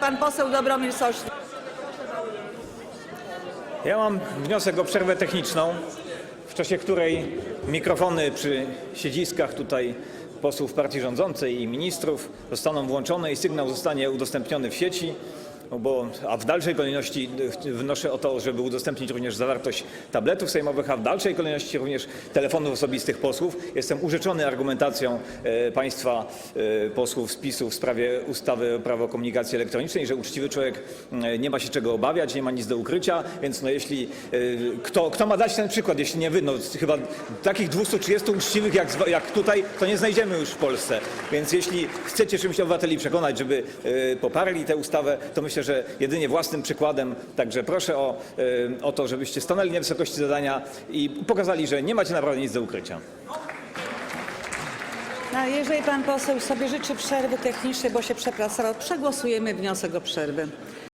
pan poseł Dobromir Sośnierz. Ja mam wniosek o przerwę techniczną, w czasie której mikrofony przy siedziskach tutaj posłów partii rządzącej i ministrów zostaną włączone i sygnał zostanie udostępniony w sieci. No Bo, a w dalszej kolejności wnoszę o to, żeby udostępnić również zawartość tabletów sejmowych, a w dalszej kolejności również telefonów osobistych posłów. Jestem urzeczony argumentacją e, państwa e, posłów z PiSu w sprawie ustawy o prawo komunikacji elektronicznej, że uczciwy człowiek e, nie ma się czego obawiać, nie ma nic do ukrycia, więc no jeśli kto, kto ma dać ten przykład, jeśli nie wy, no chyba takich 230 uczciwych jak, jak tutaj, to nie znajdziemy już w Polsce. Więc jeśli chcecie czymś obywateli przekonać, żeby poparli tę ustawę, to myślę, że jedynie własnym przykładem. Także proszę o, e, o to, żebyście stanęli na wysokości zadania i pokazali, że nie macie naprawdę nic do ukrycia. No, jeżeli pan poseł sobie życzy przerwy technicznej, bo się przepracował, przegłosujemy wniosek o przerwę.